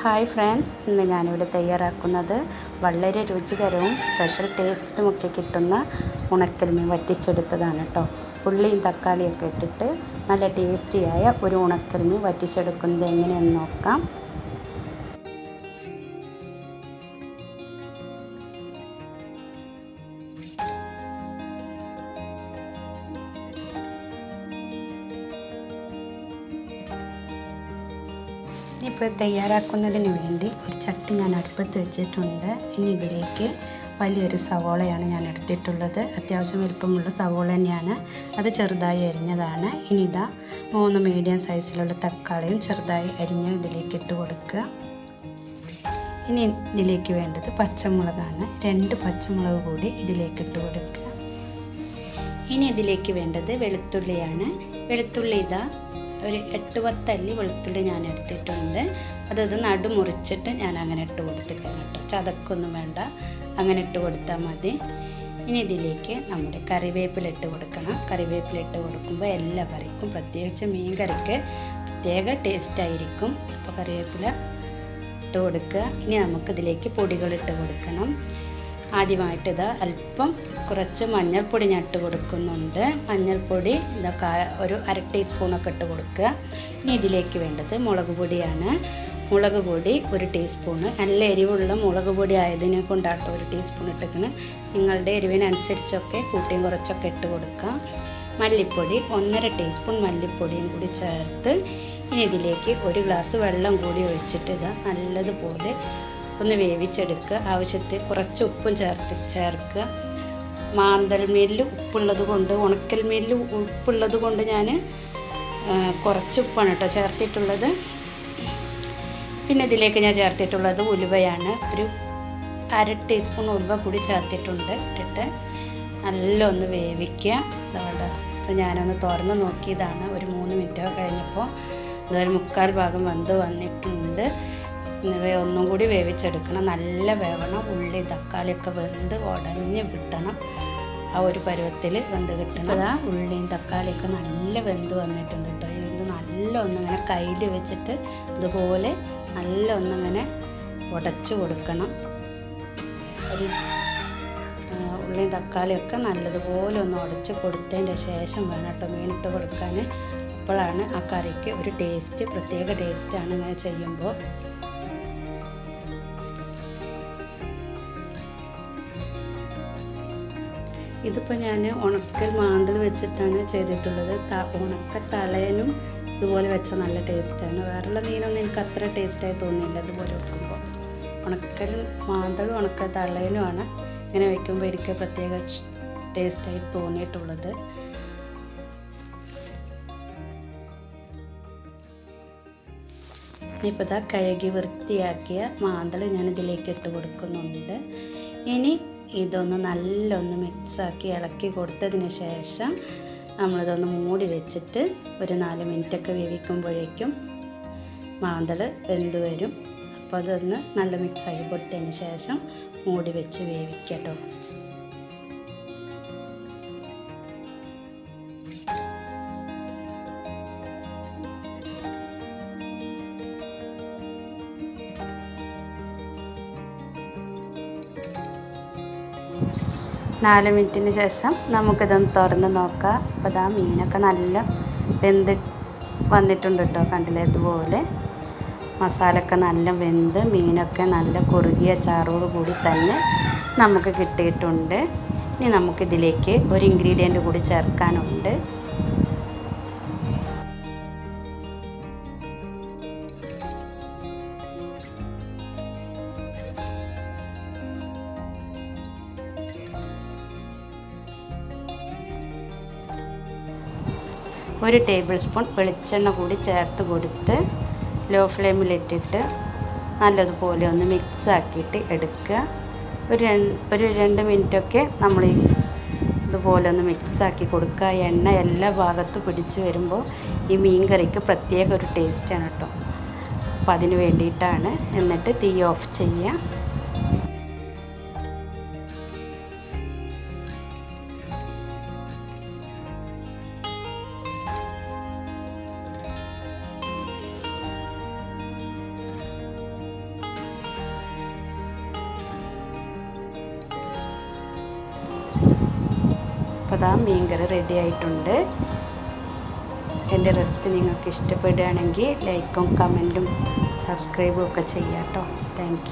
Hi friends ഇന്ന് ഞാനിവിടെ തയ്യാറാക്കുന്നത് വളരെ രുചികരവും സ്പെഷ്യൽ ടേസ്റ്റുമൊക്കെ കിട്ടുന്ന ഉണക്കൽമീൻ വറ്റിച്ചെടുത്തതാണ് കേട്ടോ ഉള്ളിയും തക്കാളിയൊക്കെ ഇട്ടിട്ട് നല്ല ടേസ്റ്റിയായ ഒരു ഉണക്കൽമീൻ വറ്റിച്ചെടുക്കുന്നത് എങ്ങനെയെന്ന് നോക്കാം. ഇപ്പോൾ തയ്യാറാക്കുന്നതിന് വേണ്ടി ഒരു ചട്ടി ഞാൻ അടുപ്പത്ത് വെച്ചിട്ടുണ്ട്. ഇനി ഇതിലേക്ക് വലിയൊരു സവോളയാണ് ഞാൻ എടുത്തിട്ടുള്ളത്. അത്യാവശ്യം വലുപ്പമുള്ള സവോള തന്നെയാണ്. അത് ചെറുതായി അരിഞ്ഞതാണ്. ഇനി ഇതാ മൂന്ന് മീഡിയം സൈസിലുള്ള തക്കാളിയും ചെറുതായി അരിഞ്ഞ് ഇതിലേക്ക് ഇട്ട് കൊടുക്കുക. ഇനി ഇതിലേക്ക് വേണ്ടത് പച്ചമുളകാണ്. രണ്ട് പച്ചമുളക് കൂടി ഇതിലേക്ക് ഇട്ട് കൊടുക്കുക. ഇനി ഇതിലേക്ക് വേണ്ടത് വെളുത്തുള്ളിയാണ്. വെളുത്തുള്ളി ഇതാ ഒരു എട്ട് പത്തല്ലി വെളുത്തുള്ളി ഞാൻ എടുത്തിട്ടുണ്ട്. അതത് നടു മുറിച്ചിട്ട് ഞാൻ അങ്ങനെ ഇട്ട് കൊടുത്തിട്ടാണ് കേട്ടോ. ചതക്കൊന്നും വേണ്ട. അങ്ങനെ ഇട്ട് കൊടുത്താൽ മതി. ഇനി ഇതിലേക്ക് നമ്മുടെ കറിവേപ്പില ഇട്ട് കൊടുക്കണം. കറിവേപ്പില ഇട്ട് കൊടുക്കുമ്പോൾ എല്ലാ കറിക്കും പ്രത്യേകിച്ച് മീൻ കറിക്ക് പ്രത്യേക ടേസ്റ്റ് ആയിരിക്കും. അപ്പോൾ കറിവേപ്പില ഇട്ട് കൊടുക്കുക. ഇനി നമുക്കിതിലേക്ക് പൊടികൾ ഇട്ട് കൊടുക്കണം. ആദ്യമായിട്ട് ഇത് അല്പം കുറച്ച് മഞ്ഞൾപ്പൊടി ഞാൻ ഇട്ട് കൊടുക്കുന്നുണ്ട്. മഞ്ഞൾപ്പൊടി ഇതൊക്കെ ഒരു അര ടീസ്പൂണൊക്കെ ഇട്ട് കൊടുക്കുക. ഇനി ഇതിലേക്ക് വേണ്ടത് മുളക് പൊടിയാണ്. മുളക് പൊടി ഒരു ടീസ്പൂണ് നല്ല എരിവുള്ള മുളക് പൊടി ആയതിനെ കൊണ്ടാട്ടോ ഒരു ടീസ്പൂൺ ഇട്ടിരിക്കുന്നത് നിങ്ങളുടെ എരിവിനനുസരിച്ചൊക്കെ കൂട്ടിയും കുറച്ചൊക്കെ ഇട്ട് കൊടുക്കുക മല്ലിപ്പൊടി ഒന്നര ടീസ്പൂൺ മല്ലിപ്പൊടിയും കൂടി ചേർത്ത് ഇനി ഇതിലേക്ക് ഒരു ഗ്ലാസ് വെള്ളം കൂടി ഒഴിച്ചിട്ട് ഇതാ നല്ലതുപോലെ ഒന്ന് വേവിച്ചെടുക്കുക. ആവശ്യത്തിൽ കുറച്ച് ഉപ്പും ചേർത്ത് ചേർക്കുക. മാന്തൽ മീലിൽ ഉപ്പുള്ളത് കൊണ്ട് ഉണക്കൽ മീലിൽ ഉപ്പുള്ളത് കൊണ്ട് ഞാൻ കുറച്ച് ഉപ്പാണ് കേട്ടോ ചേർത്തിട്ടുള്ളത്. പിന്നെ ഇതിലേക്ക് ഞാൻ ചേർത്തിട്ടുള്ളത് ഉലുവയാണ്. ഒരു അര ടീസ്പൂൺ ഉലുവ കൂടി ചേർത്തിട്ടുണ്ട് ഇട്ടിട്ട് നല്ല ഒന്ന് വേവിക്കുക. അതുകൊണ്ട് അപ്പോൾ ഞാനൊന്ന് തുറന്ന് നോക്കിയതാണ്. ഒരു മൂന്ന് മിനിറ്റൊക്കെ കഴിഞ്ഞപ്പോൾ ഇതൊരു മുക്കാൽ ഭാഗം വന്ന് വന്നിട്ടുണ്ട്. ഒന്നും കൂടി വേവിച്ചെടുക്കണം. നല്ല വേവണം. ഉള്ളി തക്കാളിയൊക്കെ വെന്ത് ഉടഞ്ഞ് കിട്ടണം. ആ ഒരു പരുവത്തിൽ വെന്ത് കിട്ടണം. അതാ. ഉള്ളിയും തക്കാളിയൊക്കെ നല്ല വെന്ത് വന്നിട്ടുണ്ട് കേട്ടോ ഇത് നല്ല ഒന്നിങ്ങനെ കയ്യിൽ വെച്ചിട്ട് ഇതുപോലെ നല്ല ഒന്നിങ്ങനെ ഉടച്ചു കൊടുക്കണം. ഒരു ഉള്ളിയും തക്കാളിയൊക്കെ നല്ലതുപോലെ ഒന്ന് ഉടച്ച് കൊടുത്തതിന്റെ ശേഷം വേണം കേട്ടോ മീനിട്ട് കൊടുക്കാൻ അപ്പോഴാണ് ആ കറിക്ക് ഒരു ടേസ്റ്റ് പ്രത്യേക ടേസ്റ്റാണ് ഇങ്ങനെ ചെയ്യുമ്പോൾ. ഇതിപ്പോൾ ഞാൻ ഉണക്കൽ മാന്തൽ വെച്ചിട്ടാണ് ചെയ്തിട്ടുള്ളത്. ഉണക്ക തലേനും ഇതുപോലെ വെച്ചാൽ നല്ല ടേസ്റ്റാണ്. വേറെയുള്ള മീനൊന്നും എനിക്ക് അത്ര ടേസ്റ്റായി തോന്നിയില്ല ഇതുപോലെ വെക്കുമ്പോൾ ഉണക്കൽ മാന്തലും ഉണക്ക തലേനുമാണ് ഇങ്ങനെ വെക്കുമ്പോൾ എനിക്ക് പ്രത്യേക ടേസ്റ്റായി തോന്നിയിട്ടുള്ളത്. ഇനിയിപ്പോൾ ഇതാ കഴുകി വൃത്തിയാക്കിയ മാന്തൽ ഞാൻ ഇതിലേക്ക് ഇട്ട് കൊടുക്കുന്നുണ്ട്. ഇനി ഇതൊന്ന് നല്ലൊന്ന് മിക്സാക്കി ഇളക്കി കൊടുത്തതിന് ശേഷം നമ്മളിതൊന്ന് മൂടി വെച്ചിട്ട് ഒരു നാല് മിനിറ്റൊക്കെ വേവിക്കുമ്പോഴേക്കും മാന്തൾ വെന്ത് വരും. അപ്പോൾ അതൊന്ന് നല്ല മിക്സാക്കി കൊടുത്തതിന് ശേഷം മൂടി വെച്ച് വേവിക്കട്ടോ നാല് മിനിറ്റിന് ശേഷം നമുക്കിതൊന്ന് തുറന്ന് നോക്കാം. അപ്പോൾ ഇതാ മീനൊക്കെ നല്ല വെന്ത് വന്നിട്ടുണ്ട് കേട്ടോ കണ്ടില്ലേ ഇതുപോലെ. മസാലയൊക്കെ നല്ല വെന്ത് മീനൊക്കെ നല്ല കുറുകിയ ചാറോട് കൂടി തന്നെ നമുക്ക് കിട്ടിയിട്ടുണ്ട്. ഇനി നമുക്കിതിലേക്ക് ഒരു ഇൻഗ്രീഡിയന്റ് കൂടി ചേർക്കാനുണ്ട്. ഒരു ടേബിൾ സ്പൂൺ വെളിച്ചെണ്ണ കൂടി ചേർത്ത് കൊടുത്ത് ലോ ഫ്ലെയിമിലിട്ടിട്ട് നല്ലതുപോലെ ഒന്ന് മിക്സ് ആക്കിയിട്ട് എടുക്കുക. ഒരു ഒരു രണ്ട് മിനിറ്റൊക്കെ നമ്മൾ ഇതുപോലെ ഒന്ന് മിക്സാക്കി കൊടുക്കുക. എണ്ണ എല്ലാ ഭാഗത്തും പിടിച്ച് വരുമ്പോൾ ഈ മീൻ കറിക്ക് പ്രത്യേക ഒരു ടേസ്റ്റാണ് കേട്ടോ. അപ്പോൾ അതിന് വേണ്ടിയിട്ടാണ് എന്നിട്ട് തീ ഓഫ് ചെയ്യുക. അപ്പോൾ മീൻ മീൻകറി റെഡി ആയിട്ടുണ്ട്. എന്റെ റെസിപ്പി നിങ്ങൾക്ക് ഇഷ്ടപ്പെടുകയാണെങ്കിൽ ലൈക്കും കമന്റും സബ്സ്ക്രൈബും ഒക്കെ ചെയ്യാം കേട്ടോ താങ്ക്